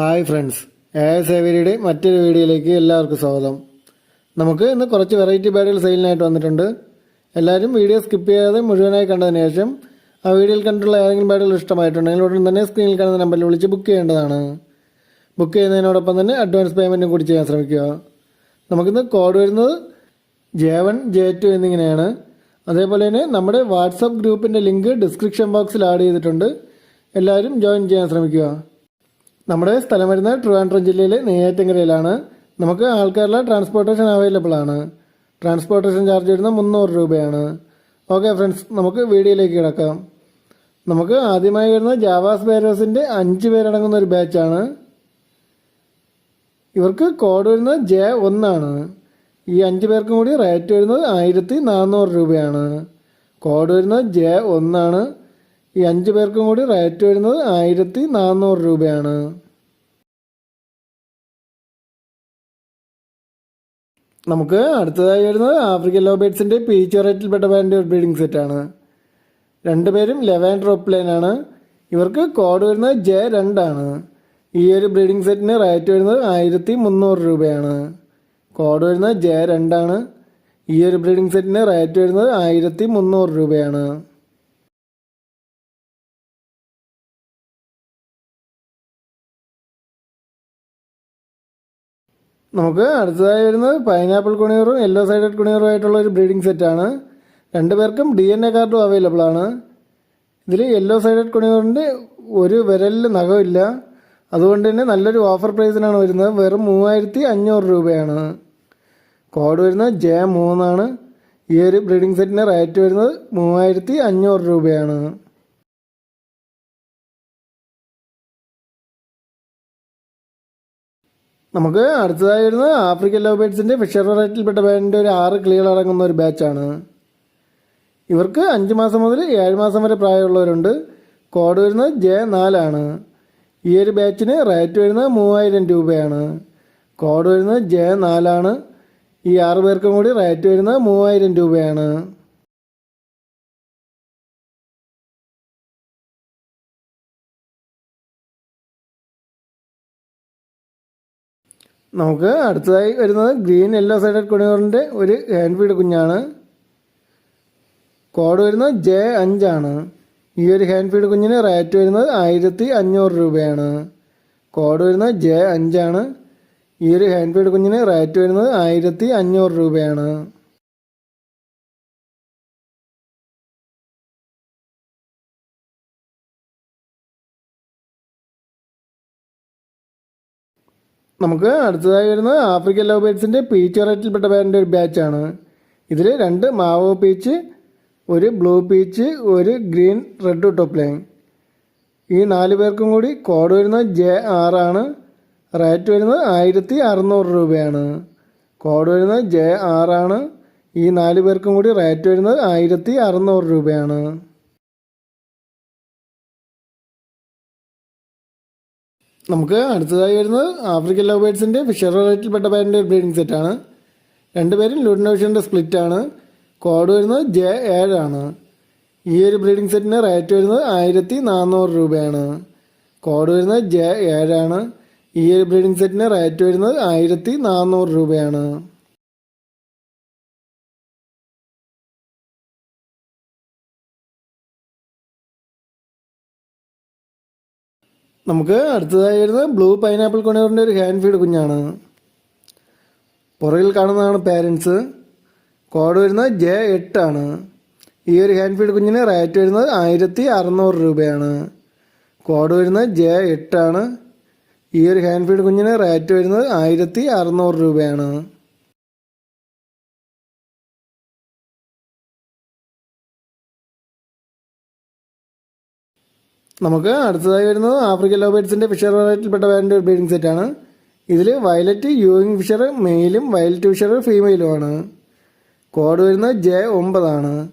Hi friends. A സേവരിയുടെ മറ്റൊരു വീഡിയോയിലേക്ക് എല്ലാവർക്കും സ്വാഗതം. നമുക്ക് ഇന്ന് കുറച്ച് വെറൈറ്റി ബാഡുകൾ സെയിലിനായിട്ട് വന്നിട്ടുണ്ട്. എല്ലാവരും വീഡിയോ സ്കിപ്പ് ചെയ്യാതെ മുഴുവനായി കണ്ടതിന് ശേഷം ആ വീഡിയോയിൽ കണ്ടിട്ടുള്ള ഏതെങ്കിലും ബാഡുകൾ ഇഷ്ടമായിട്ടുണ്ടെങ്കിൽ ഉടൻ തന്നെ സ്ക്രീനിൽ കാണുന്ന നമ്പറിൽ വിളിച്ച് ബുക്ക് ചെയ്യേണ്ടതാണ്. ബുക്ക് ചെയ്യുന്നതിനോടൊപ്പം തന്നെ അഡ്വാൻസ് പേയ്മെന്റും കൂടി ചെയ്യാൻ ശ്രമിക്കുക. നമുക്കിന്ന് കോഡ് വരുന്നത് ജെ വൺ ജെ ടു എന്നിങ്ങനെയാണ്. അതേപോലെ തന്നെ നമ്മുടെ വാട്സപ്പ് ഗ്രൂപ്പിന്റെ ലിങ്ക് ഡിസ്ക്രിപ്ഷൻ ബോക്സിൽ ആഡ് ചെയ്തിട്ടുണ്ട്. എല്ലാവരും ജോയിൻ ചെയ്യാൻ ശ്രമിക്കുക. നമ്മുടെ സ്ഥലം വരുന്നത് ട്രിവാൻഡ്രം ജില്ലയിലെ നെയ്യാറ്റിങ്കരയിലാണ് നമുക്ക് ആൾക്കാരുടെ ട്രാൻസ്പോർട്ടേഷൻ അവൈലബിൾ ആണ്. ട്രാൻസ്പോർട്ടേഷൻ ചാർജ് വരുന്നത് മുന്നൂറ് രൂപയാണ്. ഓക്കെ ഫ്രണ്ട്സ് നമുക്ക് വീഡിയോയിലേക്ക് കിടക്കാം. നമുക്ക് ആദ്യമായി വരുന്ന ജാവാസ് ബേരോസിന്റെ അഞ്ച് പേരടങ്ങുന്ന ഒരു ബാച്ചാണ് ഇവർക്ക് കോഡ് വരുന്നത് ജെ ഒന്നാണ്. ഈ അഞ്ച് പേർക്കും കൂടി റേറ്റ് വരുന്നത് ആയിരത്തി നാനൂറ് രൂപയാണ്. കോഡ് വരുന്നത് ജെ ഒന്നാണ്. ഈ അഞ്ച് പേർക്കും കൂടി റേറ്റ് വരുന്നത് ആയിരത്തി നാനൂറ് രൂപയാണ്. നമുക്ക് അടുത്തതായി വരുന്നത് ആഫ്രിക്കൻ ലോബേറ്റ്സിന്റെ പീച്ച് വെറൈറ്റിൽപ്പെട്ട ബാൻഡ് ബ്രീഡിംഗ് സെറ്റാണ്. രണ്ടുപേരും ലെവൻ ഡ്രോപ്പ് ആണ് ഇവർക്ക് കോഡ് വരുന്നത് ജെ രണ്ടാണ്. ഈ ഒരു ബ്രീഡിംഗ് സെറ്റിന് റേറ്റ് വരുന്നത് ആയിരത്തി മുന്നൂറ് രൂപയാണ്. കോഡ് വരുന്നത് ജെ രണ്ടാണ്. ഈ ഒരു ബ്രീഡിംഗ് സെറ്റിന് റേറ്റ് വരുന്നത് ആയിരത്തി മുന്നൂറ് രൂപയാണ്. നമുക്ക് അടുത്തതായി വരുന്നത് പൈനാപ്പിൾ കുണിയറും യെല്ലോ സൈഡഡ് കുണിയറും ആയിട്ടുള്ള ഒരു ബ്രീഡിംഗ് സെറ്റാണ് രണ്ടുപേർക്കും ഡി എൻ എ കാർഡും അവൈലബിൾ ആണ്. ഇതിൽ യെല്ലോ സൈഡഡ് കുണിയറിന്റെ ഒരു വിരലിൽ നഖമില്ല. അതുകൊണ്ട് തന്നെ നല്ലൊരു ഓഫർ പ്രൈസിനാണ് വരുന്നത്. വെറും മൂവായിരത്തി അഞ്ഞൂറ് രൂപയാണ്. കോഡ് വരുന്നത് ജെ മൂന്നാണ്. ഈ ഒരു ബ്രീഡിംഗ് സെറ്റിന് റേറ്റ് വരുന്നത് മൂവായിരത്തി അഞ്ഞൂറ് രൂപയാണ്. നമുക്ക് അടുത്തതായി വരുന്നത് ആഫ്രിക്കൻ ലവ് ബേഡ്സിന്റെ ഫിഷർ വെറൈറ്റിയിൽപ്പെട്ട ബാൻഡിന്റെ ഒരു ആറ് കിളികൾ അടങ്ങുന്ന ഒരു ബാച്ചാണ് ഇവർക്ക് അഞ്ച് മാസം മുതൽ ഏഴ് മാസം വരെ പ്രായമുള്ളവരുണ്ട്. കോഡ് വരുന്നത് ജെ നാലാണ് ഈ ഒരു ബാച്ചിന് റേറ്റ് വരുന്നത് മൂവായിരം രൂപയാണ്. കോഡ് വരുന്നത് ജെ നാലാണ് ഈ ആറ് പേർക്കും കൂടി റേറ്റ് വരുന്നത് മൂവായിരം രൂപയാണ്. നമുക്ക് അടുത്തതായി വരുന്നത് ഗ്രീൻ യെല്ലോ സൈഡഡ് കുണിയോറിന്റെ ഒരു ഹാൻഡ് ഫീഡ് കുഞ്ഞാണ്. കോഡ് വരുന്നത് ജെ അഞ്ചാണ് ഈ ഒരു ഹാൻഡ് ഫീഡ് കുഞ്ഞിന് റേറ്റ് വരുന്നത് ആയിരത്തി അഞ്ഞൂറ് രൂപയാണ്. കോഡ് വരുന്നത് ജെ അഞ്ചാണ് ഈ ഒരു ഹാൻഡ് ഫീഡ് കുഞ്ഞിന് റേറ്റ് വരുന്നത് ആയിരത്തി അഞ്ഞൂറ് രൂപയാണ്. നമുക്ക് അടുത്തതായി വരുന്നത് ആഫ്രിക്കൻ ലവ് ബേഡ്സിന്റെ പീച്ച് വെറൈറ്റിയിൽപ്പെട്ട ബാൻഡിന്റെ ഒരു ബാച്ചാണ് ഇതിൽ രണ്ട് മാവോ പീച്ച് ഒരു ബ്ലൂ പീച്ച് ഒരു ഗ്രീൻ റെഡ് ടോപ്പ് ലൈൻ ഈ നാല് പേർക്കും കൂടി കോഡ് വരുന്നത് ജെ ആറാണ് റേറ്റ് വരുന്നത് ആയിരത്തി അറുന്നൂറ് രൂപയാണ്. കോഡ് വരുന്നത് ജെ ആറാണ് ഈ നാല് പേർക്കും കൂടി റേറ്റ് വരുന്നത് ആയിരത്തി അറുന്നൂറ് രൂപയാണ്. നമുക്ക് അടുത്തതായി വരുന്നത് ആഫ്രിക്കൻ ലവ് ബേഡ്സിന്റെ ഫിഷർ വെറൈറ്റിയിൽപ്പെട്ട ഒരു ബ്രീഡിംഗ് സെറ്റാണ് രണ്ടുപേരും ലുഡിനോഷ്യന്റെ സ്പ്ലിറ്റ് ആണ്. കോഡ് വരുന്നത് ജെ ഏഴാണ് ഈ ഒരു ബ്രീഡിംഗ് സെറ്റിന് റേറ്റ് വരുന്നത് ആയിരത്തി നാനൂറ് രൂപയാണ്. കോഡ് വരുന്നത് ജെ ഏഴാണ് ഈ ഒരു ബ്രീഡിംഗ് സെറ്റിന് റേറ്റ് വരുന്നത് ആയിരത്തി നാനൂറ് രൂപയാണ്. നമുക്ക് അടുത്തതായി വരുന്നത് ബ്ലൂ പൈനാപ്പിൾ കൊണിയറിന്റെ ഒരു ഹാൻഡ് ഫീഡ് കുഞ്ഞാണ്. പുറകിൽ കാണുന്നതാണ് പാരൻസ് കോഡ് വരുന്നത് ജെ എട്ടാണ് ഈ ഒരു ഹാൻഡ് ഫീഡ് കുഞ്ഞിന് റേറ്റ് വരുന്നത് ആയിരത്തി അറുന്നൂറ് രൂപയാണ്. കോഡ് വരുന്നത് ജെ എട്ടാണ് ഈ ഒരു ഹാൻഡ് ഫീഡ് കുഞ്ഞിന് റേറ്റ് വരുന്നത് ആയിരത്തി അറുന്നൂറ് രൂപയാണ്. നമുക്ക് അടുത്തതായി വരുന്നത് ആഫ്രിക്കൻ ലോബേഡ്സിന്റെ ഫിഷർ വെറൈറ്റിയിൽപ്പെട്ട ഒരു ബ്രീഡിംഗ് ആണ്. ഇതിൽ വയലറ്റ് യൂയിങ് ഫിഷർ മെയിലും വയലറ്റ് ഫിഷർ ഫീമെയിലുമാണ്. കോഡ് വരുന്നത് ജെ ഒമ്പതാണ്.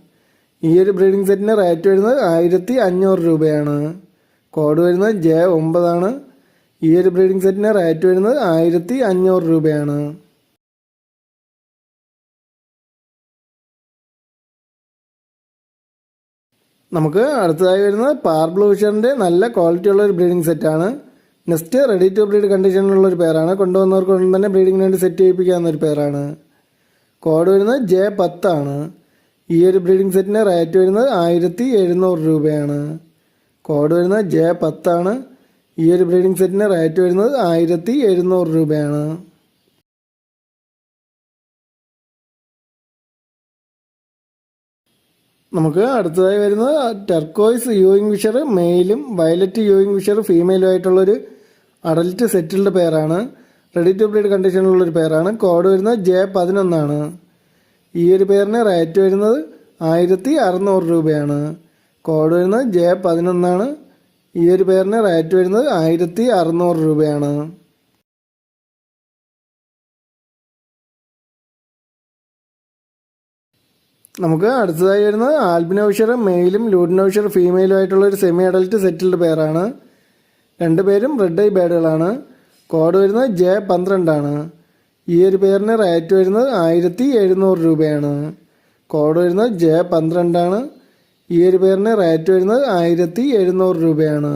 ഈ ഒരു ബ്രീഡിംഗ് സെറ്റിന് റേറ്റ് വരുന്നത് ആയിരത്തി അഞ്ഞൂറ് രൂപയാണ്. കോഡ് വരുന്നത് ജെ ഒമ്പതാണ്. ഈ ഒരു ബ്രീഡിംഗ് സെറ്റിന് റേറ്റ് വരുന്നത് ആയിരത്തി അഞ്ഞൂറ് രൂപയാണ്. നമുക്ക് അടുത്തതായി വരുന്നത് പാർ ബ്ലൂ ഫിഷറിന്റെ നല്ല ക്വാളിറ്റിയുള്ള ഒരു ബ്രീഡിംഗ് സെറ്റാണ് നെക്സ്റ്റ് റെഡി ടു ബ്രീഡ് കണ്ടീഷനിലുള്ള ഒരു പേരാണ്. കൊണ്ടുവന്നവർക്ക് ഉടൻ തന്നെ ബ്രീഡിങ്ങിന് വേണ്ടി സെറ്റ് ചെയ്യിപ്പിക്കാവുന്ന ഒരു പേരാണ്. കോഡ് വരുന്നത് ജെ പത്താണ് ഈ ഒരു ബ്രീഡിംഗ് സെറ്റിന്റെ റേറ്റ് വരുന്നത് ആയിരത്തി എഴുന്നൂറ് രൂപയാണ്. കോഡ് വരുന്നത് ജെ പത്താണ് ഈ ഒരു ബ്രീഡിംഗ് സെറ്റിന്റെ റേറ്റ് വരുന്നത് ആയിരത്തി എഴുന്നൂറ് രൂപയാണ്. നമുക്ക് അടുത്തതായി വരുന്നത് ടെർക്കോയ്സ് യൂയിങ് വിഷർ മെയിലും വയലറ്റ് യൂയിങ് വിഷർ ഫീമെയിലും ആയിട്ടുള്ളൊരു അഡൽറ്റ് സെറ്റിൽഡ് പെയറാണ് റെഡി ടു ബ്രീഡ് കണ്ടീഷനിലുള്ളൊരു പെയറാണ് കോഡ് വരുന്നത് ജെ പതിനൊന്നാണ്. ഈ ഒരു പേരിന് റേറ്റ് വരുന്നത് ആയിരത്തി അറുന്നൂറ് രൂപയാണ്. കോഡ് വരുന്നത് ജെ പതിനൊന്നാണ്. ഈ ഒരു പേരിന് റേറ്റ് വരുന്നത് ആയിരത്തി അറുന്നൂറ് രൂപയാണ്. നമുക്ക് അടുത്തതായി വരുന്നത് ആൽബിനോഷർ മെയിലും ലൂഡിനോഷർ ഫീമെയിലും ആയിട്ടുള്ള ഒരു സെമി അഡൽറ്റ് സെറ്റിൽഡ് പേരാണ് രണ്ട് പേരും റെഡ് ഐ ബേഡുകളാണ് കോഡ് വരുന്നത് ജെ പന്ത്രണ്ടാണ് ഈ ഒരു പേരിന് റേറ്റ് വരുന്നത് ആയിരത്തി എഴുന്നൂറ് രൂപയാണ്. കോഡ് വരുന്നത് ജെ പന്ത്രണ്ടാണ് ഈ ഒരു പേരിന് റേറ്റ് വരുന്നത് ആയിരത്തി എഴുന്നൂറ് രൂപയാണ്.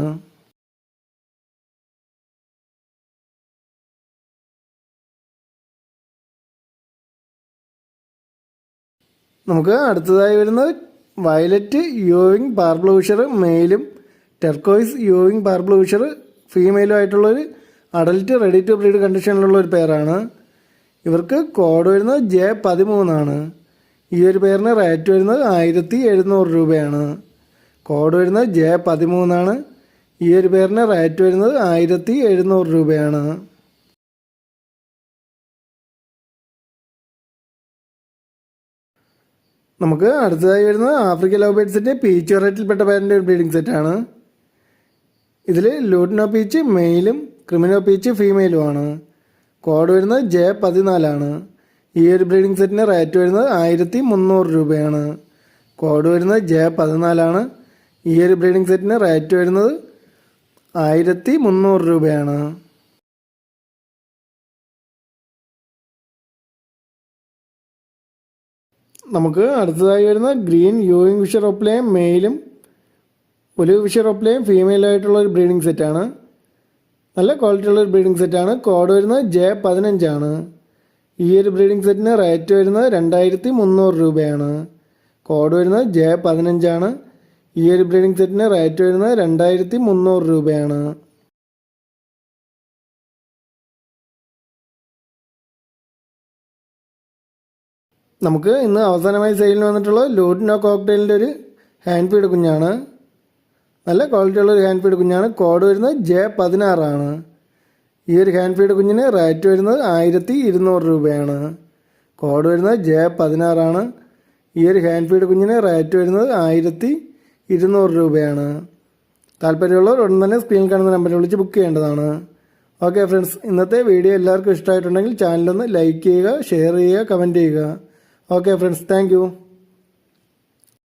നമുക്ക് അടുത്തതായി വരുന്നത് വയലറ്റ് യോവിങ് പാർബ്ലൂഷർ മെയിലും ടെർക്കോയ്സ് യോവിങ് പാർബ്ലൂഷർ ഫീമെയിലും ആയിട്ടുള്ളൊരു അഡൽറ്റ് റെഡി ടു ബ്രീഡ് കണ്ടീഷനിലുള്ള ഒരു പേരാണ് ഇവർക്ക് കോഡ് വരുന്നത് ജെ പതിമൂന്നാണ്. ഈ ഒരു പേരിന് റേറ്റ് വരുന്നത് ആയിരത്തി എഴുന്നൂറ് രൂപയാണ്. കോഡ് വരുന്നത് ജെ പതിമൂന്നാണ്. ഈ ഒരു പേരിന് റേറ്റ് വരുന്നത് ആയിരത്തി എഴുന്നൂറ് രൂപയാണ്. നമുക്ക് അടുത്തതായി വരുന്ന ആഫ്രിക്കൻ ലവ് ബേഡ്സിന്റെ പീച്ച് വെറൈറ്റിയിൽപ്പെട്ട പേരിന്റെ ഒരു ബ്രീഡിംഗ് സെറ്റാണ് ഇതിൽ ലൂട്ടിനോ പീച്ച് മെയിലും ക്രിമിനോ പീച്ച് ഫീമെയിലുമാണ് കോഡ് വരുന്നത് ജെ പതിനാലാണ്. ഈ ഒരു ബ്രീഡിംഗ് സെറ്റിന് റേറ്റ് വരുന്നത് ആയിരത്തി മുന്നൂറ് രൂപയാണ്. കോഡ് വരുന്നത് ജെ പതിനാലാണ്. ഈ ഒരു ബ്രീഡിംഗ് സെറ്റിന് റേറ്റ് വരുന്നത് ആയിരത്തി മുന്നൂറ് രൂപയാണ്. നമുക്ക് അടുത്തതായി വരുന്ന ഗ്രീൻ യൂയിങ് ഫിഷർ ഒപ്ലയും മെയിലും ഒലിവ് ഫിഷർ ഒപ്ലയും ഫീമെയിലായിട്ടുള്ള ഒരു ബ്രീഡിംഗ് സെറ്റാണ് നല്ല ക്വാളിറ്റി ഉള്ള ഒരു ബ്രീഡിംഗ് സെറ്റാണ് കോഡ് വരുന്നത് ജെ പതിനഞ്ചാണ് ഈ ഒരു ബ്രീഡിംഗ് സെറ്റിന് റേറ്റ് വരുന്നത് രണ്ടായിരത്തി മുന്നൂറ് രൂപയാണ്. കോഡ് വരുന്നത് ജെ പതിനഞ്ചാണ് ഈ ഒരു ബ്രീഡിംഗ് സെറ്റിന് റേറ്റ് വരുന്നത് രണ്ടായിരത്തി മുന്നൂറ് രൂപയാണ്. നമുക്ക് ഇന്ന് അവസാനമായി സെയിലിന് വന്നിട്ടുള്ള ലൂഡിനോ കോക്ടെയിലിന്റെ ഒരു ഹാൻഡ് ഫീഡ് കുഞ്ഞാണ്. നല്ല ക്വാളിറ്റി ഉള്ള ഒരു ഹാൻഡ് ഫീഡ് കുഞ്ഞാണ്. കോഡ് വരുന്നത് ജെ പതിനാറാണ് ഈ ഒരു ഹാൻഡ് ഫീഡ് കുഞ്ഞിന് റേറ്റ് വരുന്നത് ആയിരത്തി ഇരുന്നൂറ് രൂപയാണ്. കോഡ് വരുന്നത് ജെ പതിനാറാണ് ഈ ഒരു ഹാൻഡ് ഫീഡ് കുഞ്ഞിന് റേറ്റ് വരുന്നത് ആയിരത്തി ഇരുന്നൂറ് രൂപയാണ്. താല്പര്യമുള്ളവർ ഉടൻ തന്നെ സ്ക്രീനിൽ കാണുന്ന നമ്പറിൽ വിളിച്ച് ബുക്ക് ചെയ്യേണ്ടതാണ്. ഓക്കെ ഫ്രണ്ട്സ് ഇന്നത്തെ വീഡിയോ എല്ലാവർക്കും ഇഷ്ടമായിട്ടുണ്ടെങ്കിൽ ചാനലൊന്ന് ലൈക്ക് ചെയ്യുക ഷെയർ ചെയ്യുക കമന്റ് ചെയ്യുക. Okay friends thank